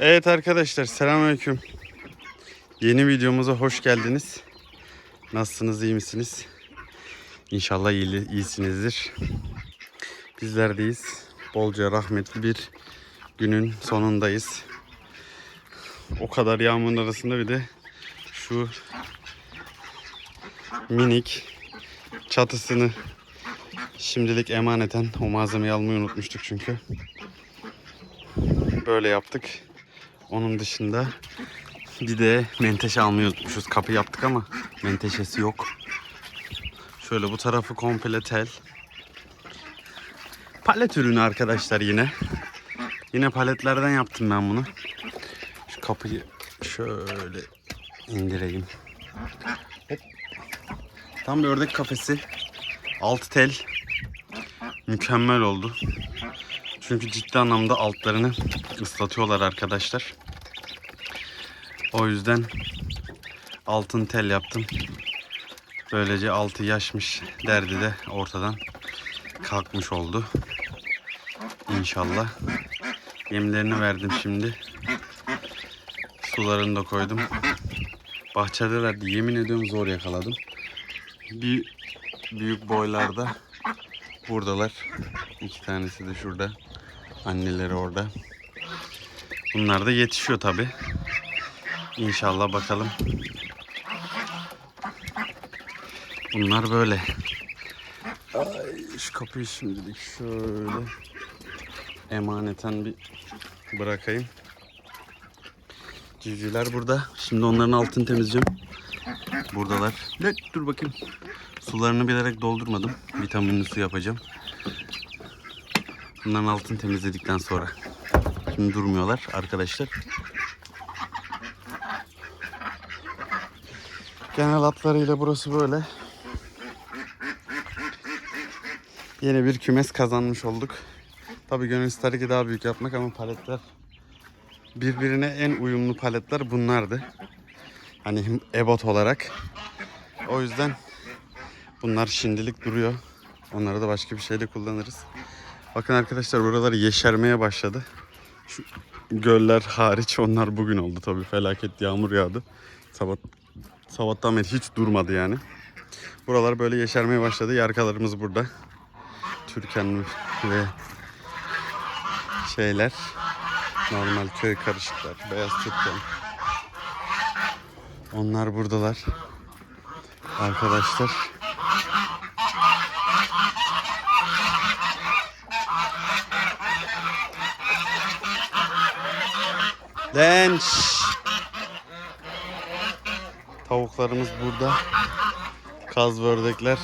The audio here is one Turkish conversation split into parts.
Evet arkadaşlar selamünaleyküm. Yeni videomuza hoş geldiniz. Nasılsınız iyi misiniz? İnşallah iyi, iyisinizdir. Bizlerdeyiz. Bolca rahmetli bir günün sonundayız. O kadar yağmurun arasında bir de şu minik çatısını şimdilik emaneten o malzemeyi almayı unutmuştuk çünkü. Böyle yaptık. Onun dışında bir de menteşe almayı unutmuşuz. Kapı yaptık ama menteşesi yok. Şöyle bu tarafı komple tel. Palet ürünü arkadaşlar yine. Yine paletlerden yaptım ben bunu. Şu kapıyı şöyle indireyim. Hop. Tam bir ördek kafesi. Altı tel. Mükemmel oldu. Çünkü ciddi anlamda altlarını ıslatıyorlar arkadaşlar. O yüzden altın tel yaptım. Böylece altı yaşmış derdi de ortadan kalkmış oldu. İnşallah. Yemlerini verdim şimdi. Sularını da koydum. Bahçedelerdi. Yemin ediyorum zor yakaladım. Bir büyük boylarda buradalar. İki tanesi de şurada. Anneleri orada. Bunlar da yetişiyor tabi. İnşallah bakalım. Bunlar böyle. Ay, şu kapıyı şimdilik şöyle emaneten bir bırakayım. Civcivler burada. Şimdi onların altını temizleyeceğim. Buradalar. Ne? Dur bakayım. Sularını bilerek doldurmadım. Vitaminli su yapacağım. Bunların altını temizledikten sonra. Şimdi durmuyorlar arkadaşlar. Genel hatlarıyla burası böyle. Yeni bir kümes kazanmış olduk. Tabii gönül ister ki daha büyük yapmak ama paletler birbirine en uyumlu paletler bunlardı. Hani ebot olarak. O yüzden bunlar şimdilik duruyor. Onları da başka bir şeyle kullanırız. Bakın arkadaşlar buralar yeşermeye başladı. Şu göller hariç onlar bugün oldu tabii felaket yağmur yağdı. Sabah sabahtan beri hiç durmadı yani. Buralar böyle yeşermeye başladı. Yarkalarımız burada. Türkan ve şeyler normal köy karışıklar, beyaz Türkan. Onlar buradalar. Arkadaşlar. Lan. Tavuklarımız burada. Kaz ve.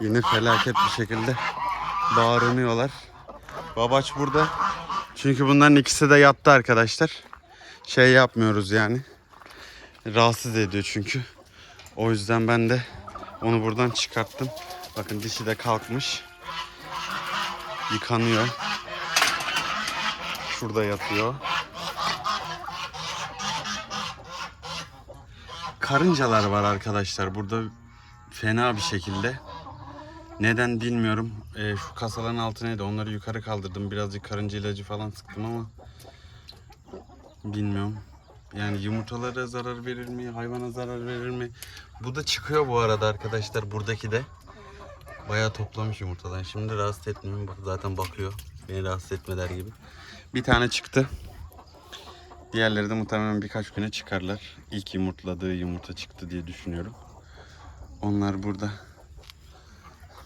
Yine felaket bir şekilde bağırınıyorlar. Babaç burada. Çünkü bunların ikisi de yattı arkadaşlar. Şey yapmıyoruz yani. Rahatsız ediyor çünkü. O yüzden ben de onu buradan çıkarttım. Bakın dişi de kalkmış. Yıkanıyor. Şurada yatıyor. Karıncalar var arkadaşlar burada fena bir şekilde. Neden bilmiyorum. Ee, şu kasaların altına da onları yukarı kaldırdım. Birazcık karınca ilacı falan sıktım ama bilmiyorum. Yani yumurtalara zarar verir mi? Hayvana zarar verir mi? Bu da çıkıyor bu arada arkadaşlar. Buradaki de bayağı toplamış yumurtadan. Şimdi rahatsız etmiyorum. Zaten bakıyor. Beni rahatsız etmeler gibi. Bir tane çıktı. Diğerleri de muhtemelen birkaç güne çıkarlar. İlk yumurtladığı yumurta çıktı diye düşünüyorum. Onlar burada.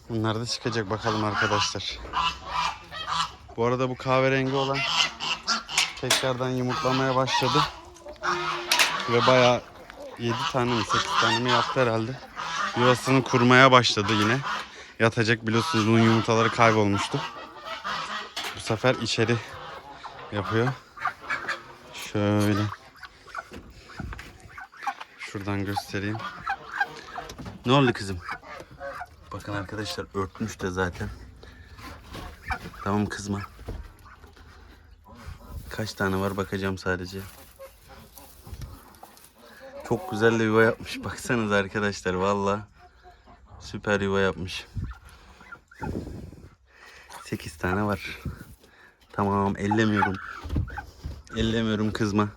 Bunlar da çıkacak bakalım arkadaşlar. Bu arada bu kahverengi olan tekrardan yumurtlamaya başladı. Ve bayağı 7 tane mi 8 tane mi yaptı herhalde. Yuvasını kurmaya başladı yine. Yatacak biliyorsunuz bunun yumurtaları kaybolmuştu. Bu sefer içeri yapıyor. Şöyle. Şuradan göstereyim. Ne oldu kızım? Bakın arkadaşlar örtmüş de zaten. Tamam kızma. Kaç tane var bakacağım sadece. Çok güzel de yuva yapmış. Baksanız arkadaşlar valla. Süper yuva yapmış. 8 tane var. Tamam ellemiyorum. Ellemiyorum kızma.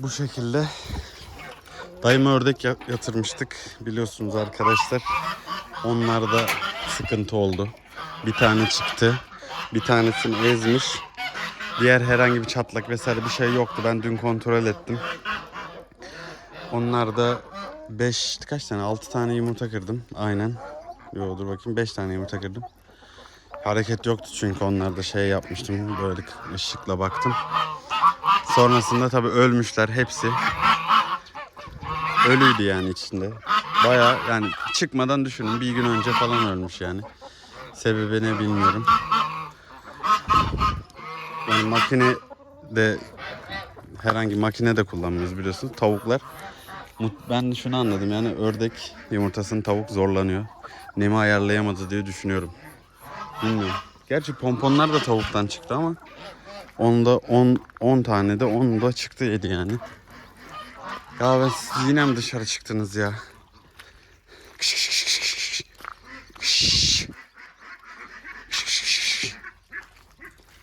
Bu şekilde dayıma ördek ya- yatırmıştık biliyorsunuz arkadaşlar. Onlarda sıkıntı oldu. Bir tane çıktı. Bir tanesini ezmiş. Diğer herhangi bir çatlak vesaire bir şey yoktu. Ben dün kontrol ettim. Onlar da 5 kaç tane 6 tane yumurta kırdım. Aynen. Yo dur bakayım 5 tane yumurta kırdım. Hareket yoktu çünkü onlarda şey yapmıştım. Böyle ışıkla baktım. Sonrasında tabii ölmüşler hepsi. Ölüydü yani içinde. Baya yani çıkmadan düşünün bir gün önce falan ölmüş yani. Sebebi ne bilmiyorum. Yani makine de herhangi makine de kullanmıyoruz biliyorsunuz. Tavuklar ben şunu anladım yani ördek yumurtasını tavuk zorlanıyor. Nemi ayarlayamadı diye düşünüyorum. Bilmiyorum. Gerçi pomponlar da tavuktan çıktı ama onda 10 10 tane de 10 da çıktı yedi yani. Ya ben siz yine mi dışarı çıktınız ya?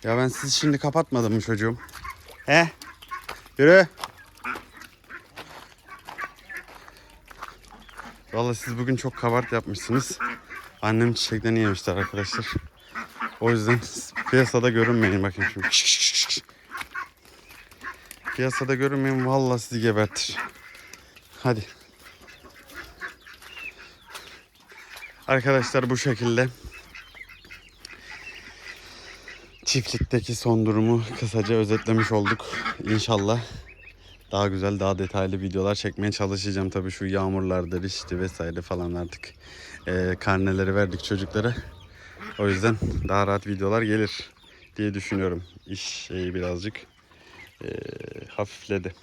Ya ben sizi şimdi kapatmadım mı çocuğum? He? Yürü. Vallahi siz bugün çok kabart yapmışsınız. Annem çiçeklerini yemişler arkadaşlar. O yüzden piyasada görünmeyin bakın şimdi. Piyasada görünmeyin vallahi sizi gebertir. Hadi. Arkadaşlar bu şekilde çiftlikteki son durumu kısaca özetlemiş olduk. İnşallah daha güzel, daha detaylı videolar çekmeye çalışacağım. Tabii şu yağmurlardır işte vesaire falan artık eee, karneleri verdik çocuklara. O yüzden daha rahat videolar gelir diye düşünüyorum. İş şeyi birazcık eee, hafifledi.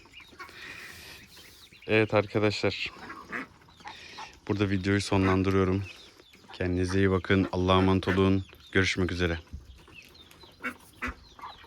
Evet arkadaşlar. Burada videoyu sonlandırıyorum. Kendinize iyi bakın. Allah'a emanet olun. Görüşmek üzere.